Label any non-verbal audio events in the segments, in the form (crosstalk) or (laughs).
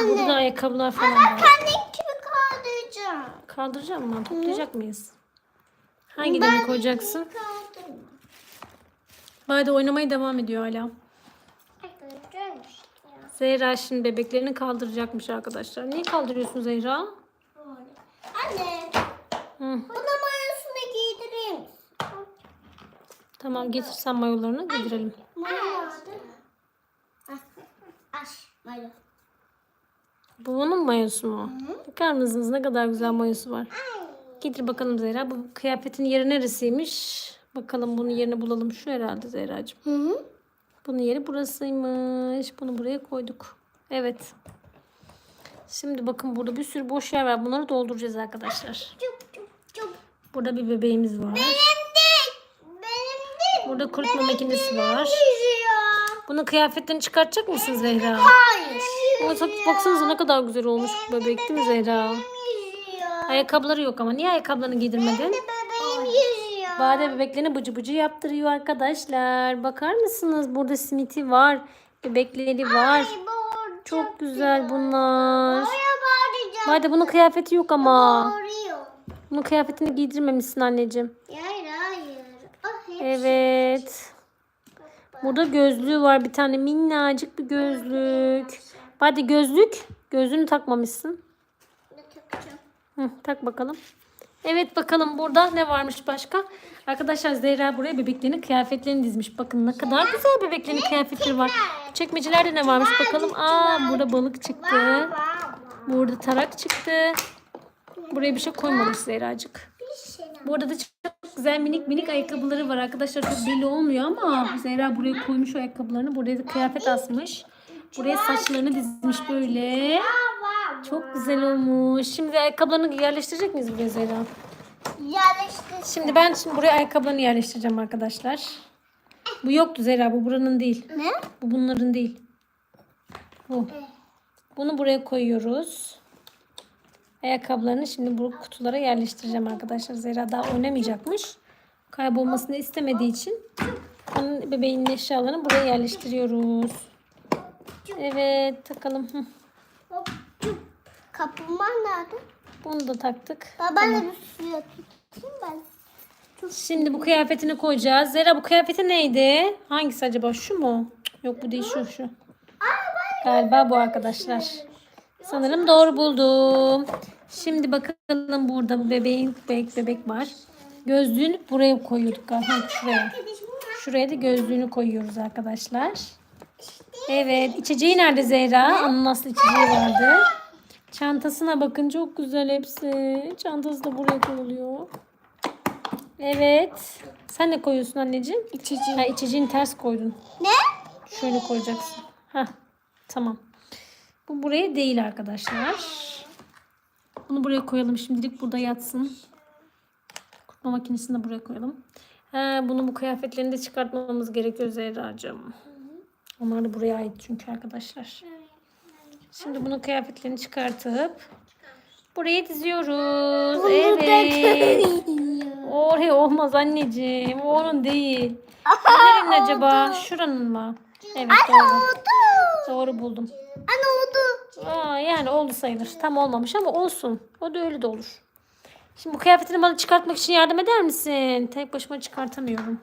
Burada da ayakkabılar falan var. Kendim gibi kaldıracağım. Kaldıracak mı? Toplayacak mıyız? Hangilerini koyacaksın? Kaldırma. Bade oynamaya devam ediyor hala. İşte ya. Zehra şimdi bebeklerini kaldıracakmış arkadaşlar. Niye kaldırıyorsun Zehra? Anne, Hı. buna mayosunu giydireyim. Tamam getirsen mayolarını giydirelim. Mayo nerede? Ah, Aş, mayo. Bu onun mayosu mu? Bakar mısınız ne kadar güzel mayosu var. Getir bakalım Zehra. Bu kıyafetin yeri neresiymiş? Bakalım bunun yerini bulalım. Şu herhalde Zehra'cığım. Hı hı. Bunun yeri burasıymış. Bunu buraya koyduk. Evet. Şimdi bakın burada bir sürü boş yer var. Bunları dolduracağız arkadaşlar. Burada bir bebeğimiz var. Benim de, benim de. Burada kurutma makinesi var. Yüzüyor. Bunun kıyafetlerini çıkartacak mısın Zehra? Hayır. Çok baksanıza ne kadar güzel olmuş bebek değil mi Zehra? Ayakkabıları yok ama niye ayakkabılarını giydirmedin? Bade bebeklerini bıcı bıcı yaptırıyor arkadaşlar. Bakar mısınız? Burada simiti var. Bebekleri var. Çok güzel bunlar. Bade bunun kıyafeti yok ama. Bunun kıyafetini giydirmemişsin anneciğim. Hayır hayır. Ah. Evet. Burada gözlüğü var bir tane minnacık bir gözlük. Bade gözlük. Gözlüğünü takmamışsın. Takacağım? Hı, tak bakalım. Evet bakalım burada ne varmış başka? Arkadaşlar Zehra buraya bebeklerin kıyafetlerini dizmiş. Bakın ne kadar güzel bebeklerin kıyafetleri var. Çekmecelerde ne varmış bakalım. Aa burada balık çıktı. Burada tarak çıktı. Buraya bir şey koymamış Zehracık. Şey Bu arada çok güzel minik minik ayakkabıları var. Arkadaşlar çok belli olmuyor ama Zehra buraya koymuş o ayakkabılarını. Buraya da kıyafet asmış. Buraya saçlarını dizmiş böyle. Çok güzel olmuş. Şimdi ayakkabılarını yerleştirecek miyiz buraya Zehra? Yerleştir. Şimdi ben şimdi buraya ayakkabılarını yerleştireceğim arkadaşlar. Bu yoktu Zehra. Bu buranın değil. Ne? Bu bunların değil. Bu. Bunu buraya koyuyoruz. Ayakkabılarını şimdi bu kutulara yerleştireceğim arkadaşlar. Zehra daha oynamayacakmış. Kaybolmasını istemediği için onun bebeğinin eşyalarını buraya yerleştiriyoruz. Evet takalım. Hı. Hop, çup. Kaplumbağa nerede? Bunu da taktık. Baba da bir suya tutayım ben. Şimdi bu kıyafetini koyacağız. Zera bu kıyafeti neydi? Hangisi acaba? Şu mu? Yok bu değil şu şu. Galiba bu arkadaşlar. Sanırım doğru buldum. Şimdi bakalım burada bu bebeğin bebek bebek var. Gözlüğünü buraya koyuyorduk galiba. Ha, şuraya. Şuraya da gözlüğünü koyuyoruz arkadaşlar. Evet. içeceği nerede Zehra? Nasıl içeceği vardı? Çantasına bakın çok güzel hepsi. Çantası da buraya koyuluyor. Evet. Sen ne koyuyorsun anneciğim? İçeceği. Ha, içeceğini ters koydun. Ne? Şöyle koyacaksın. Ha, tamam. Bu buraya değil arkadaşlar. Bunu buraya koyalım şimdilik burada yatsın. Kurutma makinesini de buraya koyalım. Ha, bunu bu kıyafetlerini de çıkartmamız gerekiyor Zehra'cığım. Onlar da buraya ait çünkü arkadaşlar. Şimdi bunun kıyafetlerini çıkartıp buraya diziyoruz. Evet. Oraya olmaz anneciğim. O onun değil. Nerenin acaba? Şuranın mı? Evet doğru. Doğru buldum. Anne oldu. Aa, yani oldu sayılır. Tam olmamış ama olsun. O da öyle de olur. Şimdi bu kıyafetini bana çıkartmak için yardım eder misin? Tek başıma çıkartamıyorum.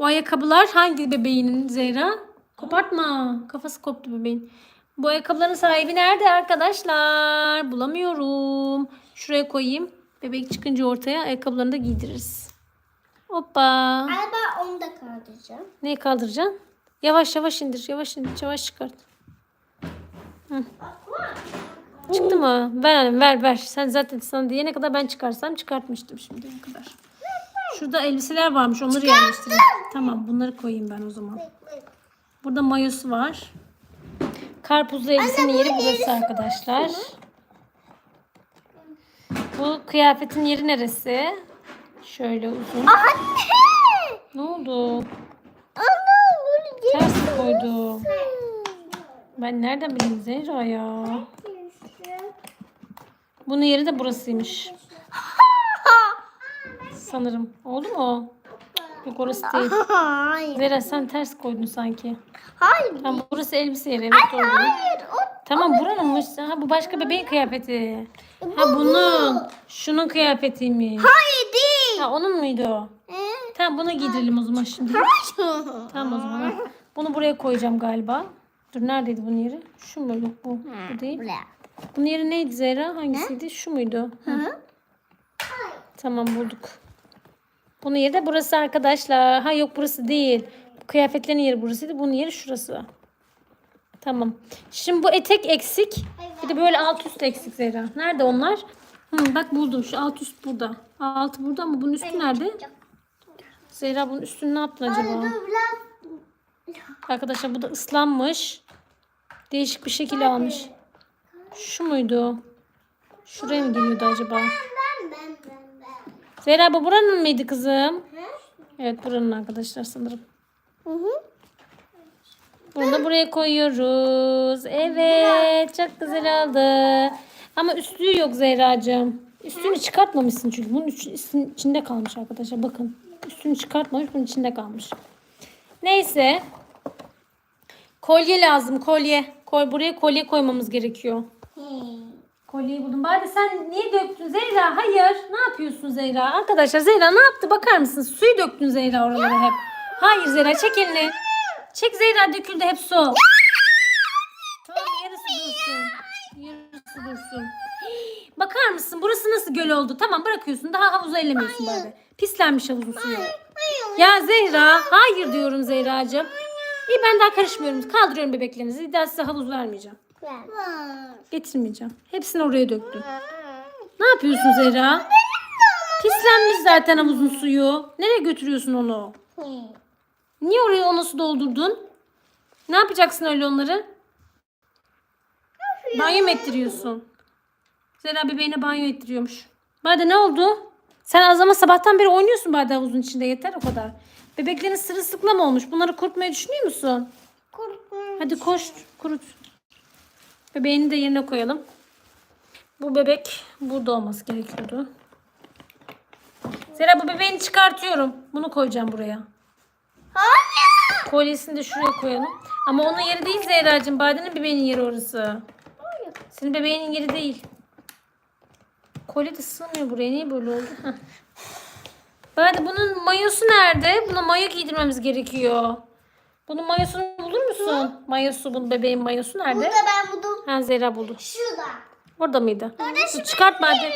Bu ayakkabılar hangi bebeğinin Zehra? Kopartma. Kafası koptu bebeğin. Bu ayakkabıların sahibi nerede arkadaşlar? Bulamıyorum. Şuraya koyayım. Bebek çıkınca ortaya ayakkabılarını da giydiririz. Hoppa. Ben onu da kaldıracağım. Neyi kaldıracaksın? Yavaş yavaş indir. Yavaş indir. Yavaş çıkart. Hı. Çıktı mı? Ver annem ver ver. Sen zaten sana diyene kadar ben çıkarsam çıkartmıştım şimdiye kadar. Şurada elbiseler varmış. Onları yerleştireyim. Tamam bunları koyayım ben o zaman. Burada mayosu var. Karpuzlu elbisenin yeri burası arkadaşlar. Bu kıyafetin yeri neresi? Şöyle uzun. Anne. Ne oldu? Anne bunu Ters koydu? Ben nereden bileyim Zehra ya? Bunun yeri de burasıymış. Sanırım. Oldu mu? Yok orası değil. (laughs) Hayır. Zehra sen ters koydun sanki. Hayır. Tamam burası elbise yeri. Evet doğru. Hayır. O Tamam buranınmış. Ha bu başka bebeğin kıyafeti. Ha bunun. Şunun kıyafetiymiş. hayır değil. Ha onun muydu o? Ee? Tamam bunu giydirelim o zaman şimdi. Hayır. Tamam o zaman. Bunu buraya koyacağım galiba. Dur neredeydi bunun yeri? Şu mu? Yok bu. Bu değil. Bunun yeri neydi Zehra? Hangisiydi? Şu muydu? Ha. Tamam bulduk. Bunun yeri de burası arkadaşlar. Ha yok burası değil. Kıyafetlerin yeri burasıydı. Bunun yeri şurası. Tamam. Şimdi bu etek eksik. Bir de böyle alt üst eksik Zehra. Nerede onlar? Hı, bak buldum. Şu alt üst burada. Altı burada ama bunun üstü nerede? Zehra bunun üstünü ne yaptın acaba? Arkadaşlar bu da ıslanmış. Değişik bir şekil almış. Şu muydu? Şuraya mı geliyordu acaba? Ben ben ben ben. Zehra bu buranın mıydı kızım? Evet buranın arkadaşlar sanırım. Hı hı. Bunu buraya koyuyoruz. Evet çok güzel oldu. Ama üstlüğü yok Zehracığım. Üstünü çıkartmamışsın çünkü. Bunun içinde kalmış arkadaşlar. Bakın. Üstünü çıkartmamış. Bunun içinde kalmış. Neyse. Kolye lazım. Kolye. Koy, buraya kolye koymamız gerekiyor. Kolyeyi buldum. Bari sen niye döktün Zehra? Hayır. Ne yapıyorsun Zehra? Arkadaşlar Zehra ne yaptı? Bakar mısın? Suyu döktün Zehra oralara hep. Hayır Zehra çek elini. Çek Zehra döküldü hep su. Tamam yarısı dursun. Yarısı dursun. Bakar mısın? Burası nasıl göl oldu? Tamam bırakıyorsun. Daha havuza ellemiyorsun bari. Pislenmiş havuzun suyu. Ya Zehra. Hayır diyorum Zehracığım. İyi ben daha karışmıyorum. Kaldırıyorum bebeklerinizi. Bir daha size havuz vermeyeceğim. Getirmeyeceğim. Hepsini oraya döktüm. Ne yapıyorsun Zehra? Pislenmiş zaten havuzun suyu. Nereye götürüyorsun onu? Niye oraya onu su doldurdun? Ne yapacaksın öyle onları? Banyo mu ettiriyorsun? Zehra bebeğine banyo ettiriyormuş. Bade ne oldu? Sen az ama sabahtan beri oynuyorsun Bade havuzun içinde yeter o kadar. Bebeklerin sırılsıklam olmuş. Bunları kurutmayı düşünüyor musun? Hadi koş kurut. Bebeğini de yerine koyalım. Bu bebek burada olması gerekiyordu. Zehra bu bebeğini çıkartıyorum. Bunu koyacağım buraya. Hayır. Kolyesini de şuraya koyalım. Ama onun yeri değil Zehra'cığım. Bade'nin bebeğinin yeri orası. Senin bebeğinin yeri değil. Kolye de sığmıyor buraya. Niye böyle oldu? Bade bunun mayosu nerede? Buna mayo giydirmemiz gerekiyor. Bunun mayosunu bulur musun? Mayosu, bunun bebeğin mayosu nerede? Burada ben buldum. Ha Zehra buldu. Şurada. Orada mıydı? Dur, çıkart Bade.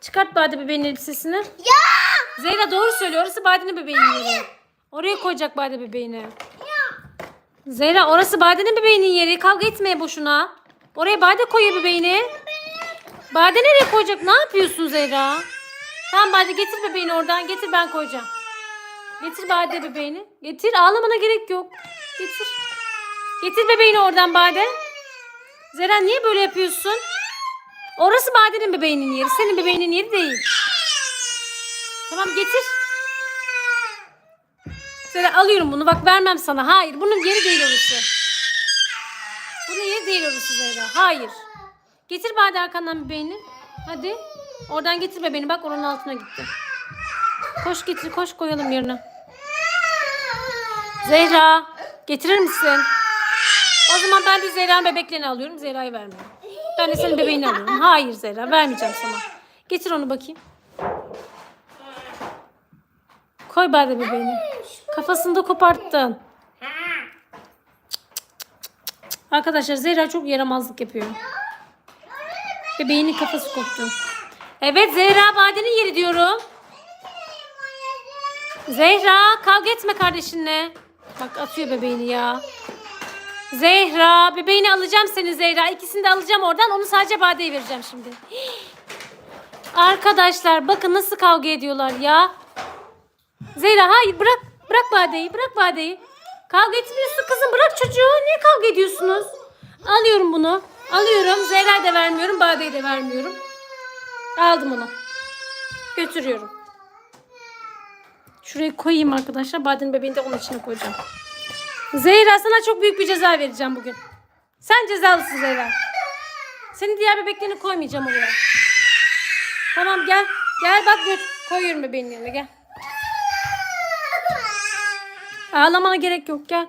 Çıkart Bade bebeğin elbisesini. Ya. Zehra doğru söylüyor. Orası Bade'nin bebeğinin yeri. Oraya koyacak Bade bebeğini. Zehra orası Bade'nin bebeğinin yeri. Kavga etmeye boşuna. Oraya Bade koyuyor bebeğini. Bade nereye koyacak? Ne yapıyorsun Zehra? Tamam Bade getir bebeğini oradan. Getir ben koyacağım. Getir Bade bebeğini. Getir ağlamana gerek yok. Getir. Getir bebeğini oradan Bade. Zehra niye böyle yapıyorsun? Orası Bade'nin bebeğinin yeri. Senin bebeğinin yeri değil. Tamam getir. Zehra alıyorum bunu. Bak vermem sana. Hayır. Bunun yeri değil orası. Bunun yeri değil orası Zehra. Hayır. Getir bari arkandan bebeğini. Hadi. Oradan getir bebeğini. Bak oranın altına gitti. Koş getir. Koş koyalım yerine. Zehra. Getirir misin? O zaman ben de Zehra'nın bebeklerini alıyorum. Zehra'yı vermiyorum. Ben de senin bebeğini alıyorum. Hayır Zehra. Vermeyeceğim sana. Getir onu bakayım. Koy bari bebeğini. Kafasını da koparttın. Arkadaşlar Zehra çok yaramazlık yapıyor. Bebeğinin kafası koptu. Evet Zehra Bade'nin yeri diyorum. Zehra kavga etme kardeşinle. Bak atıyor bebeğini ya. Zehra bebeğini alacağım seni Zehra. İkisini de alacağım oradan. Onu sadece Bade'ye vereceğim şimdi. (gasps) Arkadaşlar bakın nasıl kavga ediyorlar ya. Zehra hayır bırak. Bırak Bade'yi bırak Bade'yi. Kavga etmiyorsun kızım bırak çocuğu. Niye kavga ediyorsunuz? Alıyorum bunu. Alıyorum. Zehra'ya da vermiyorum. Bade'ye de vermiyorum. Aldım onu. Götürüyorum. Şuraya koyayım arkadaşlar. Bade'nin bebeğini de onun içine koyacağım. Zehra sana çok büyük bir ceza vereceğim bugün. Sen cezalısın Zehra. Senin diğer bebeklerini koymayacağım oraya. Tamam gel. Gel bak göt koyuyorum bebeğin yanına gel. Ağlamana gerek yok gel.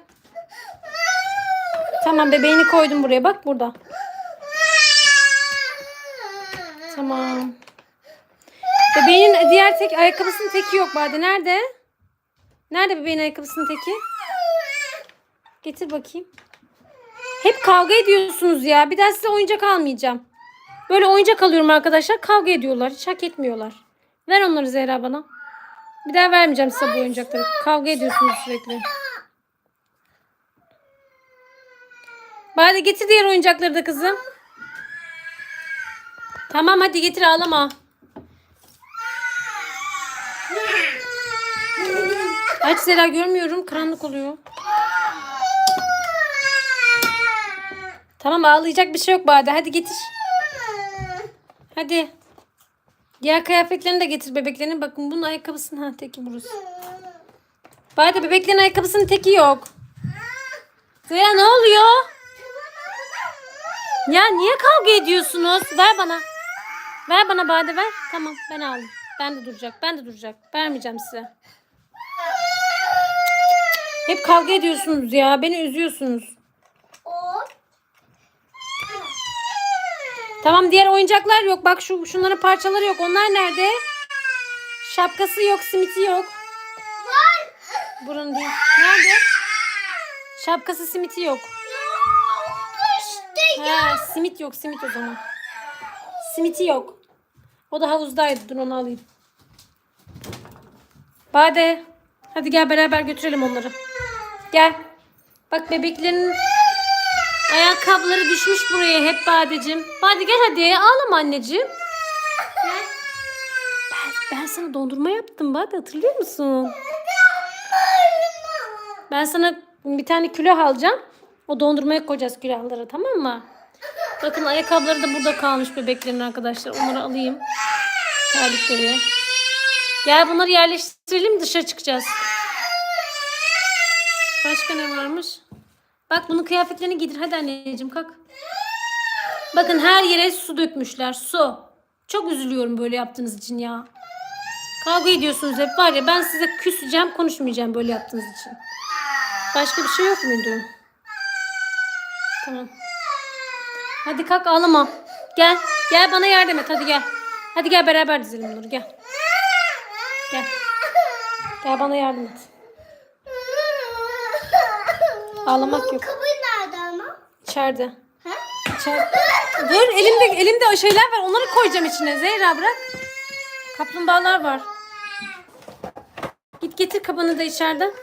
Tamam bebeğini koydum buraya bak burada. Tamam. Bebeğin diğer tek ayakkabısının teki yok Bade. Nerede? Nerede bebeğin ayakkabısının teki? Getir bakayım. Hep kavga ediyorsunuz ya. Bir daha size oyuncak almayacağım. Böyle oyuncak alıyorum arkadaşlar. Kavga ediyorlar. Hiç hak etmiyorlar. Ver onları Zehra bana. Bir daha vermeyeceğim size bu oyuncakları. Kavga ediyorsunuz sürekli. Bari getir diğer oyuncakları da kızım. Tamam hadi getir ağlama. Aç Zehra görmüyorum. Karanlık oluyor. Tamam ağlayacak bir şey yok Bade. Hadi getir. Hadi. Diğer kıyafetlerini de getir bebeklerin. Bakın bunun ayakkabısının ha teki burası. Bade bebeklerin ayakkabısının teki yok. Zehra ne oluyor? Ya niye kavga ediyorsunuz? Ver bana. Ver bana Bade ver. Tamam ben aldım. Ben de duracak. Ben de duracak. Vermeyeceğim size. Hep kavga ediyorsunuz ya. Beni üzüyorsunuz. O. Tamam diğer oyuncaklar yok. Bak şu şunların parçaları yok. Onlar nerede? Şapkası yok, simiti yok. Var. Burun değil. Nerede? Şapkası, simiti yok. İşte Ha, simit yok, simit o zaman. Simiti yok. O da havuzdaydı. Dur onu alayım. Bade. Hadi gel beraber götürelim onları. Gel. Bak bebeklerin ayakkabıları düşmüş buraya hep Badeciğim. Bade gel hadi. Ağlama anneciğim. Ben, ben sana dondurma yaptım Bade hatırlıyor musun? Ben sana bir tane külah alacağım. O dondurmaya koyacağız külahlara tamam mı? Bakın ayakkabıları da burada kalmış bebeklerin arkadaşlar. Onları alayım. Terlikleri. Gel bunları yerleştirelim dışarı çıkacağız. Başka ne varmış? Bak bunun kıyafetlerini giydir. Hadi anneciğim kalk. Bakın her yere su dökmüşler. Su. Çok üzülüyorum böyle yaptığınız için ya. Kavga ediyorsunuz hep var ya ben size küseceğim konuşmayacağım böyle yaptığınız için. Başka bir şey yok muydu? Tamam. Hadi kalk ağlama. Gel. Gel bana yardım et hadi gel. Hadi gel beraber dizelim bunları gel. Gel. Gel bana yardım et. Ağlamak yok. Kapı nerede ama? İçeride. Ha? (laughs) Dur elimde elimde o şeyler var. Onları koyacağım içine. Zehra bırak. Kaplumbağalar var. Git getir kabını da içeriden.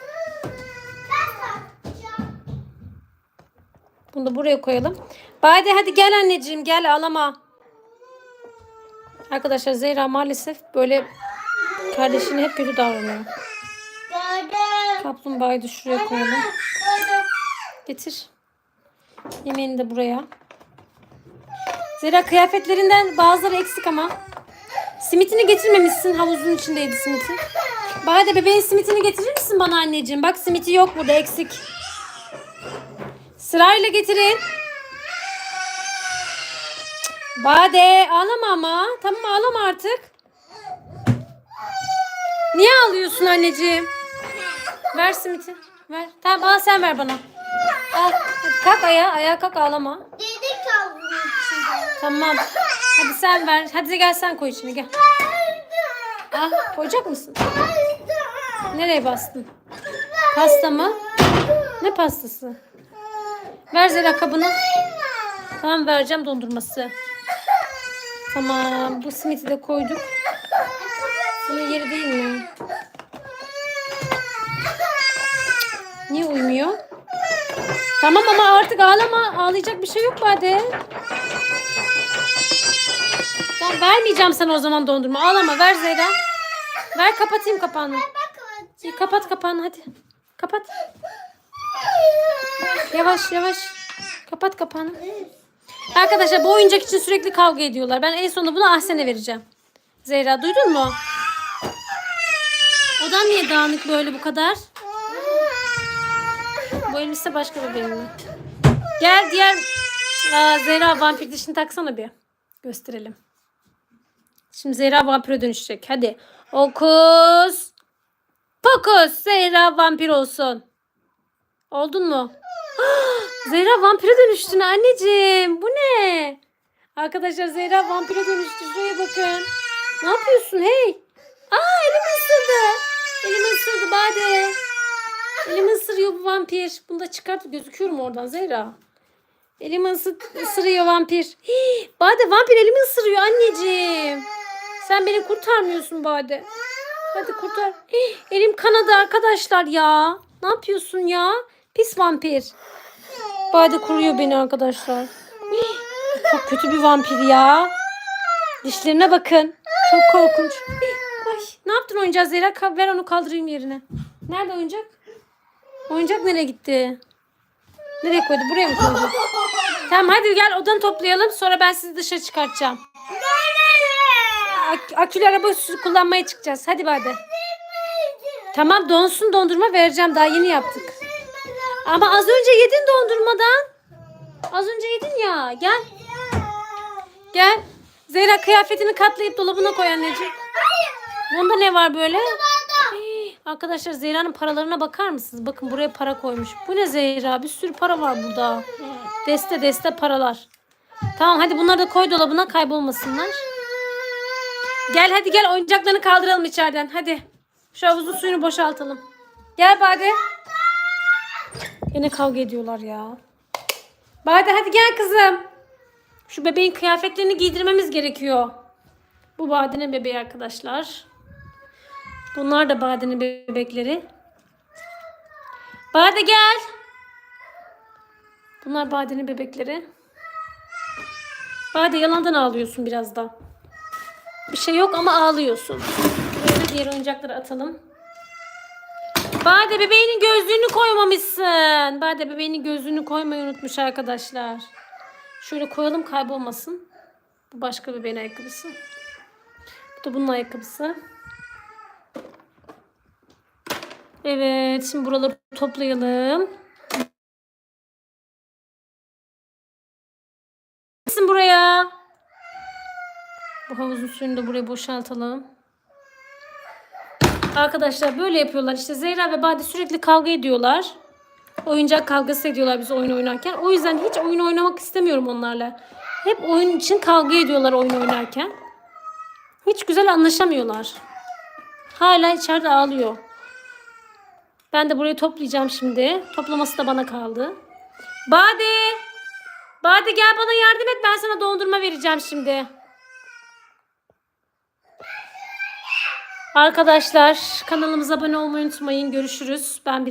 Bunu da buraya koyalım. Bade hadi gel anneciğim gel ağlama. Arkadaşlar Zehra maalesef böyle kardeşine hep kötü davranıyor. Kaplumbağayı da şuraya koyalım. Getir. Yemeğini de buraya. Zehra kıyafetlerinden bazıları eksik ama. Simitini getirmemişsin. Havuzun içindeydi simiti. Bade bebeğin simitini getirir misin bana anneciğim? Bak simiti yok burada eksik. Sırayla getirin. Bade ağlama ama. Tamam ağlama artık. Niye ağlıyorsun anneciğim? Ver simiti. Ver. Tamam al sen ver bana. Al. Hadi kalk ayağa. Ayağa kalk ağlama. Dedik içinde. Tamam. Hadi sen ver. Hadi gel sen koy içine gel. Al. Koyacak mısın? Nereye bastın? Pasta mı? Ne pastası? Ver Zera kabını. Tamam vereceğim dondurması. Tamam. Bu simiti de koyduk. Bunun yeri değil mi? Niye uymuyor? Tamam ama artık ağlama. Ağlayacak bir şey yok Bade. Ben vermeyeceğim sana o zaman dondurma. Ağlama ver Zehra. Ver kapatayım kapağını. İyi, kapat kapağını hadi. Kapat. Yavaş yavaş. Kapat kapağını. Arkadaşlar bu oyuncak için sürekli kavga ediyorlar. Ben en sonunda bunu Ahsen'e vereceğim. Zehra duydun mu? Odan niye dağınık böyle bu kadar? Bu elbise başka bir benim mi? Gel diğer Aa, Zehra vampir dişini taksana bir. Gösterelim. Şimdi Zehra vampire dönüşecek. Hadi. Okus. Pokus. Zehra vampir olsun. Oldun mu? (gasps) Zehra vampire dönüştün anneciğim. Bu ne? Arkadaşlar Zehra vampire dönüştü. Şuraya bakın. Ne yapıyorsun hey? Aa ısırdı. Elimi ısırdı Bade. Elimi ısırıyor bu vampir. Bunu da çıkart gözüküyor mu oradan Zehra? Elimi ısı- ısırıyor vampir. Hii, Bade vampir elimi ısırıyor anneciğim. Sen beni kurtarmıyorsun Bade. Hadi kurtar. Hii, elim kanadı arkadaşlar ya. Ne yapıyorsun ya? Pis vampir. Bade kuruyor beni arkadaşlar. Hii, çok kötü bir vampir ya. Dişlerine bakın. Çok korkunç. Hii, Ay, ne yaptın oyuncak Zehra? Ver onu kaldırayım yerine. Nerede oyuncak? Oyuncak nereye gitti? Nereye koydu? Buraya mı koydu? Tamam hadi gel odanı toplayalım. Sonra ben sizi dışarı çıkartacağım. Ak- akülü araba kullanmaya çıkacağız. Hadi hadi. Tamam donsun dondurma vereceğim. Daha yeni yaptık. Ama az önce yedin dondurmadan. Az önce yedin ya. Gel. Gel. Zehra kıyafetini katlayıp dolabına koy anneciğim. Bunda ne var böyle? Arkadaşlar Zehra'nın paralarına bakar mısınız? Bakın buraya para koymuş. Bu ne Zehra? Bir sürü para var burada. Deste deste paralar. Tamam hadi bunları da koy dolabına kaybolmasınlar. Gel hadi gel oyuncaklarını kaldıralım içeriden. Hadi. Şu havuzun suyunu boşaltalım. Gel Bade. Yine kavga ediyorlar ya. Bade hadi gel kızım. Şu bebeğin kıyafetlerini giydirmemiz gerekiyor. Bu Bade'nin bebeği arkadaşlar. Bunlar da Bade'nin bebekleri. Bade gel. Bunlar Bade'nin bebekleri. Bade yalandan ağlıyorsun biraz da. Bir şey yok ama ağlıyorsun. Böyle diğer oyuncakları atalım. Bade bebeğinin gözlüğünü koymamışsın. Bade bebeğinin gözlüğünü koymayı unutmuş arkadaşlar. Şöyle koyalım kaybolmasın. Bu başka bebeğin ayakkabısı. Bu da bunun ayakkabısı. Evet şimdi buraları toplayalım. Gitsin buraya. Bu havuzun suyunu da buraya boşaltalım. Arkadaşlar böyle yapıyorlar. İşte Zehra ve Bade sürekli kavga ediyorlar. Oyuncak kavgası ediyorlar biz oyun oynarken. O yüzden hiç oyun oynamak istemiyorum onlarla. Hep oyun için kavga ediyorlar oyun oynarken. Hiç güzel anlaşamıyorlar. Hala içeride ağlıyor. Ben de burayı toplayacağım şimdi. Toplaması da bana kaldı. Bade! Bade gel bana yardım et. Ben sana dondurma vereceğim şimdi. Arkadaşlar kanalımıza abone olmayı unutmayın. Görüşürüz. Ben biraz